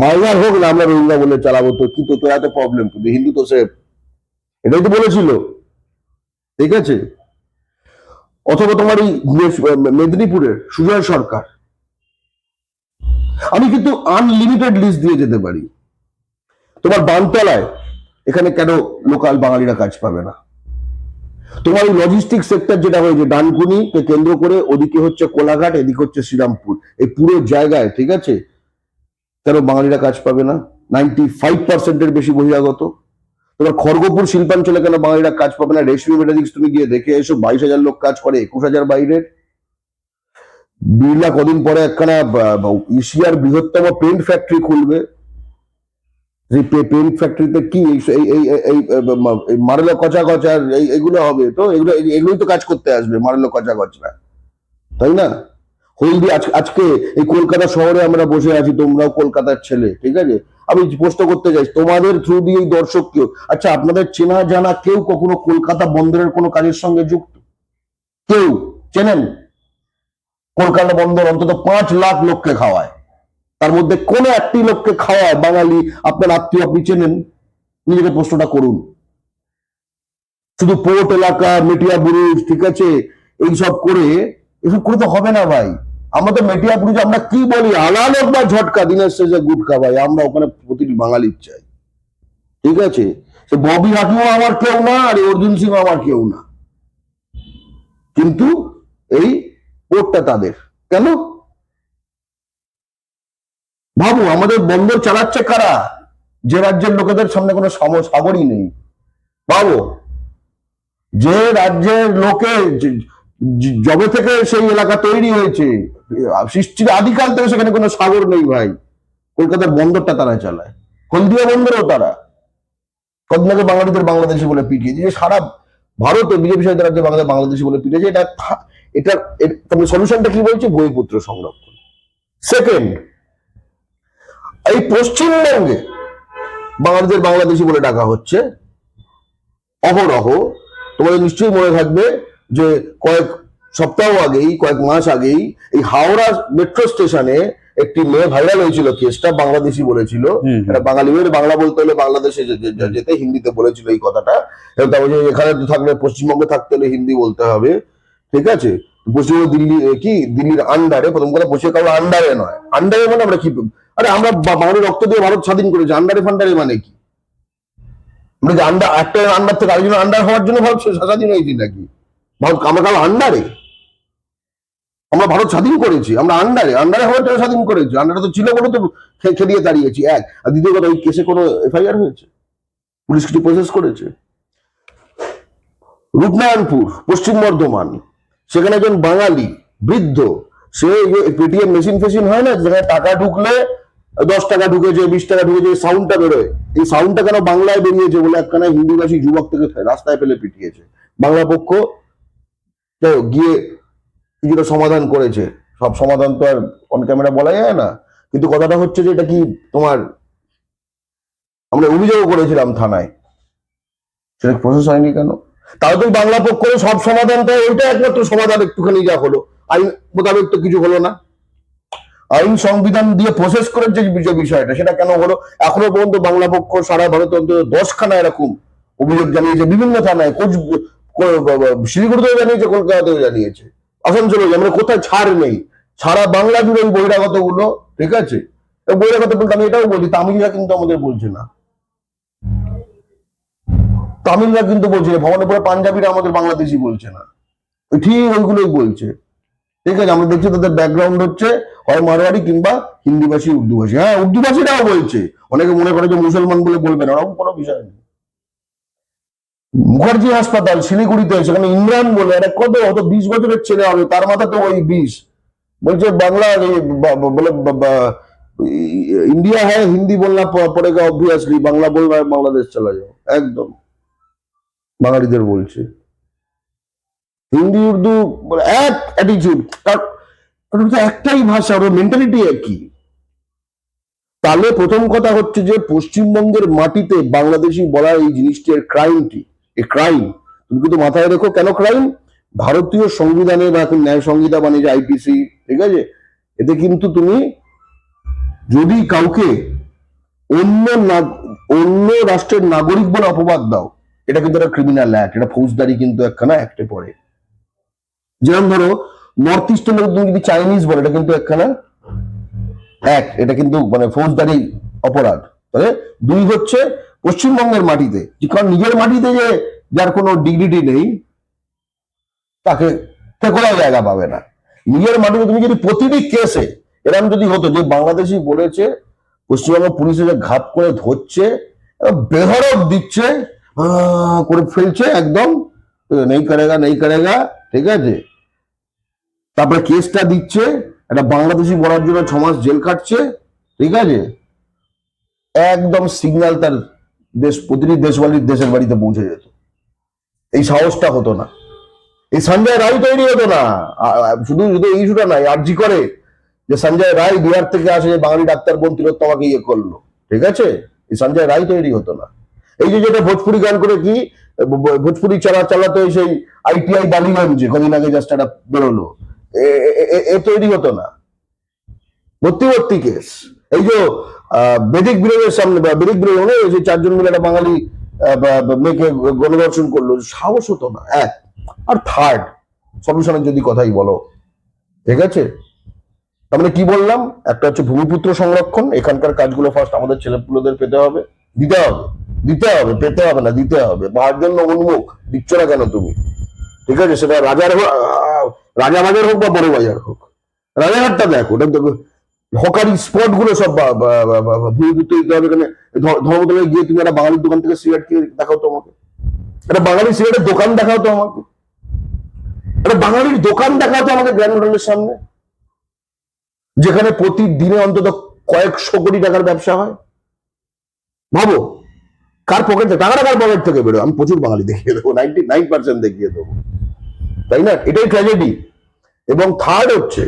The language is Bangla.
মাইনার হোক না, আমরা রোহিঙ্গা বলে চালাবো তো কি তোর এত প্রবলেম কিন্তু হিন্দু তো সে এটাই তো বলেছিল। ঠিক আছে? অথবা তোমার এই মেদিনীপুরের সুজয় সরকার। আমি কিন্তু আনলিমিটেড লিস্ট দিয়ে যেতে পারি। তোমার বানতলায়, এখানে কেন লোকাল বাঙালিরা কাজ পাবে না? তোমার এই লজিস্টিক সেক্টর যেটা হয়েছে ডানকুনিকে কেন্দ্র করে, ওদিকে হচ্ছে কোলাঘাট, এদিকে হচ্ছে শ্রীরামপুর। এই পুরো জায়গায়, ঠিক আছে? কেন বাঙালিরা কাজ পাবে না? নাইনটি ফাইভ পার্সেন্টের বেশি বহিরাগত। তোমার খড়গপুর শিল্পাঞ্চলে কেন বাঙালিরা কাজ পাবে না? রেশমি মেটালিক্স তুমি গিয়ে দেখে এসো, বাইশ হাজার লোক কাজ করে, একুশ হাজার বাইরের। বিড়লা কদিন পরে একখানা এশিয়ার বৃহত্তম পেন্ট ফ্যাক্টরি খুলবে। পেন্ট ফ্যাক্টরিতে কি এই- মারলো কচা কচা এই এগুলো হবে তো? এগুলো, এগুলোই তো কাজ করতে আসবে, মারলো কচা কচরা তাই না? হলদি আজকে এই কলকাতা শহরে আমরা বসে আছি, তোমরাও কলকাতার ছেলে, ঠিক আছে? আমি প্রশ্ন করতে চাই, তোমাদের থ্রু দিয়ে দর্শক কেউ আচ্ছা আপনাদের চেনা জানা কেউ কখনো কলকাতা বন্দরের কোনো কাজের সঙ্গে যুক্ত? কেউ? চেনেন? কলকাতা বন্দর অন্তত পাঁচ লাখ লোককে খাওয়ায়। তার মধ্যে কোনো একটি লোককে খাওয়ায়, বাঙালি, আপনার আত্মীয়, আপনি চেনেন? নিজেকে প্রশ্নটা করুন। শুধু পোর্ট এলাকা মেটিয়া বুরুজ ঠিক আছে? এইসব করে এসব করে তো হবে না ভাই। আমরা তো মেটিয়া বুরুজ আমরা কি বলি? আলালক বা ঝটকা? দিনের শেষে গুটকা ভাই, আমরা ওখানে প্রতিটি বাঙালির চাই। ঠিক আছে? সে ববি হাকিমও আমার কেউ না, আর অর্জুন সিং আমার কেউ না। কিন্তু এই পোর্টটা তাদের। কেন? ভাবু আমাদের বন্দর চালাচ্ছে কারা? যে রাজ্যের লোকেদের সামনে কোনো সাম- সাগরই নেই। ভাবো যে রাজ্যের লোকে যে- থেকে সেই এলাকা তৈরি হয়েছে সৃষ্টির আদিকাল থেকে সেখানে কোনো সাগর নেই ভাই। কলকাতার বন্দরটা তারা চালায়, হলদিয়া বন্দরও তারা। কদিন আগে বাঙালিদের বাংলাদেশি বলে পিটিয়েছে, যে সারা ভারতে বিজেপি সাহিত্য রাজ্যে বাংলাদেশ, বাংলাদেশি বলে পিটিয়েছে, এটা এটা তবে সলিউশনটা কি বলছে? বইপুত্র সংরক্ষণ। সেকেন্ড এই পশ্চিমবঙ্গে বাঙালিদের বাংলাদেশি বলে ডাকা হচ্ছে, অহরহ। তোমাদের নিশ্চয়ই মনে থাকবে যে কয়েক সপ্তাহ আগেই কয়েক মাস আগেই এই হাওড়া মেট্রো স্টেশনে একটি মেয়ে ভাইরাল হয়েছিল কেসটা বাংলাদেশি বলেছিল। বাঙালি মেয়ে বাংলা বলতে হলে বাংলাদেশে যেতে হিন্দিতে বলেছিল এই কথাটা। তারপর এখানে তো থাকলে পশ্চিমবঙ্গে থাকতে হলে হিন্দি বলতে হবে। ঠিক আছে? পশ্চিমবঙ্গ দিল্লি কি? দিল্লির আন্ডারে প্রথম কথা পশ্চিম পশ্চিমবঙ্গ আন্ডারে নয়। আন্ডারে মানে আমরা কি আরে আমরা বাঙালি রক্ত দিয়ে ভারত স্বাধীন করেছি। আন্ডারে ফান্ডারে মানে কি? আমরা যে আন্ডার একটা আন্ডার থেকে আরেকজন আন্ডার হওয়ার জন্য ভারত স্বাধীন হয়েছি নাকি? ভারত, আমরা কারও আন্ডারে আমরা ভারত স্বাধীন করেছি, আমরা আন্ডারে আন্ডারে হওয়ার জন্য স্বাধীন করেছি। আন্ডারে তো ছিল বলে তো খেলিয়ে দাঁড়িয়েছি। এক, আর দ্বিতীয় কথা ওই কেসে কোনো এফআইআর হয়েছে? পুলিশ কিছু প্রসেস করেছে? রূপনারায়ণপুর, পশ্চিম বর্ধমান, সেখানে একজন বাঙালি, বৃদ্ধ, সে পেটিএম মেশিন ফেশিন হয় না, যেখানে টাকা ঢুকলে দশ টাকা ঢুকেছে, বিশ টাকা ঢুকেছে, এই সাউন্ডটা বেরোয়। এই সাউন্ডটা কেন বাংলায় বেরিয়েছে বলে একখানা হিন্দিভাষী যুবক থেকে রাস্তায় ফেলে পিটিয়েছে? বাংলা পক্ষ যাই হোক, গিয়ে কিছুটা সমাধান করেছে। সব সমাধান তো আর অন ক্যামেরা বলা যায় না। কিন্তু কথাটা হচ্ছে যে এটা কি তোমার আমরা অভিযোগ করেছিলাম থানায়। সেটা প্রসেস হয়নি কেন? তাও তো বাংলা পক্ষ সব সমাধানটা ওইটা একমাত্র সমাধান একটুখানি যা হলো। আইন মোতাবেক তো কিছু হলো না। আইন সংবিধান দিয়ে প্রসেস করার যে বিষয়টা সেটা কেন হলো? এখনও পর্যন্ত বাংলা পক্ষ সারা ভারতে অন্তত দশখানা এরকম অভিযোগ জানিয়েছে। বিভিন্ন থানায় কোচ শিলিগুড়িতেও জানিয়েছে, কলকাতাতেও জানিয়েছে। আসানসোলেও মানে কোথায় ছাড় নেই। সারা বাংলা জুড়ে ওই বহিরাগতগুলো ঠিক আছে? বহিরাগত বলতে আমি এটাও বলি, তামিলরা কিন্তু আমাদের বলছে না। তামিলরা কিন্তু বলছে না ভবনের পরে পাঞ্জাবিরা আমাদের বাংলাদেশি বলছে না। ঠিক ওইগুলোই বলছে। ঠিক আছে, আমরা দেখছি তাদের ব্যাকগ্রাউন্ড হচ্ছে, হয় মারোয়ারি কিংবা হিন্দিভাষী, উর্দুভাষী। হ্যাঁ উর্দু উর্দুভাষীরাও বলছে। অনেকে মনে করে যে মুসলমান বলে বলবে না, ওরকম কোনো বিষয় নেই। মুখার্জি হাসপাতাল, শিলিগুড়িতে হয়েছে এখানে ইমরান বলে একটা কত হতো বিশ বছরের ছেলে হবে, তার মাথা তো ওই বিষ। বলছে, বাংলা বলে ইন্ডিয়া হ্যাঁ হিন্দি বললা পরে গা অবভিয়াসলি বাংলা বললা বাংলাদেশ চলে যাও। একদম। বাঙালিদের বলছে। হিন্দি, উর্দু এক অ্যাটিচিউড একটাই ভাষা, ওর মেন্টালিটি একই। তাহলে প্রথম কথা হচ্ছে যে, পশ্চিমবঙ্গের মাটিতে বাংলাদেশি বলা এই জিনিসটির ক্রাইমটি এই ক্রাইম তুমি কিন্তু মাথায় রেখো কেন ক্রাইম ভারতীয় সংবিধানে বা এখন ন্যায় সংহিতা বানিয়েছে আইপিসি ঠিক আছে? এতে কিন্তু তুমি যদি কাউকে অন্য অন্য রাষ্ট্রের নাগরিক বলে অপবাদ দাও, এটা কিন্তু একটা ক্রিমিনাল অ্যাক্ট এটা ফৌজদারি কিন্তু একখানা অ্যাক্টে পড়ে। যেরকম ধরো নর্থ ইস্টের লোক তুমি যদি চাইনিজ বলে, এটা কিন্তু একখানা এক এটা কিন্তু মানে ফৌজদারি অপরাধ। তাহলে দুই হচ্ছে পশ্চিমবঙ্গের মাটিতে, কারণ নিজের মাটিতে যে যার কোনো ডিগ্রিটি নেই, তাকে কোথাও জায়গা পাবে না। নিজের মাটিতে তুমি যদি প্রতিটি কেসে এরকম যদি হতো, যে বাংলাদেশি বলেছে, পশ্চিমবঙ্গ পুলিশে যে ঘাপ করে ধরছে বেহরব দিচ্ছে করে ফেলছে একদম নেই করেগা নেই করেগা, ঠিক আছে? তারপরে কেসটা দিচ্ছে, একটা বাংলাদেশি বলার জন্য ছমাস জেল কাটছে, ঠিক আছে? একদম সিগন্যাল তার দেশ, প্রতিটি দেশবাড়ির দেশের বাড়িতে পৌঁছে যেত। এই সাহসটা হতো না। এই সঞ্জয় রায় তৈরি হতো না। শুধু শুধু এই ইস্যুটা নাই আর্জি করে যে সঞ্জয় রায় বিহার থেকে আসে, যে বাঙালি ডাক্তার বোন তিলোত্তমাকে ইয়ে করল। ঠিক আছে? এই সঞ্জয় রায় তৈরি হতো না। এই যে যেটা ভোজপুরি গান করে কি ভোজপুরি চালা, চালাতে সেই আইটিআই বালিগঞ্জে কদিন আগে জাস্ট একটা বেরোলো। এ- তৈরি হতো না। ভর্তি কেস এই যে বেদিক বিরোধের সামনে বা বেদিক বিরোধ ওই যে চারজন মিলে একটা বাঙালি মেয়েকে গণধর্ষণ করল সাহস হতো না এক। আর থার্ড সলিউশনের যদি কথাই বলো ঠিক আছে? তার মানে কি বললাম? একটা হচ্ছে ভূমিপুত্র সংরক্ষণ এখানকার কাজগুলো ফার্স্ট আমাদের ছেলেপুলেদের পেতে হবে দিতে হবে দিতে হবে পেতে হবে না দিতে হবে। পাওয়ার জন্য উন্মুখ দিচ্ছ না কেন তুমি? ঠিক আছে? সেটা রাজার হোক আহ, রাজাবাজার হোক বা বড় বাজার হোক। রাজাঘাটটা দেখো ওটা দেখো হকারি স্পটগুলো সব ভূমিপুত্র দিতে হবে এখানে। ধর্মতলায় গিয়ে তুমি একটা বাঙালির দোকান থেকে সিগারেট কিনে দেখাও তো আমাকে। একটা বাঙালি সিগারেটের দোকান দেখাও তো আমাকে। একটা বাঙালির দোকান দেখাও তো আমাকে গ্র্যান্ড হোটেলের সামনে। যেখানে প্রতিদিনে অন্তত কয়েকশো কোটি টাকার ব্যবসা হয়। ভাবো, কার পকেট থেকে? টাকাটা কার পকেট থেকে বেরো আমি প্রচুর বাঙালি দেখিয়ে দেবো নাইনটি নাইন পার্সেন্ট দেখিয়ে দেবো। তাই না? এটাই ট্র্যাজেডি এবং থার্ড হচ্ছে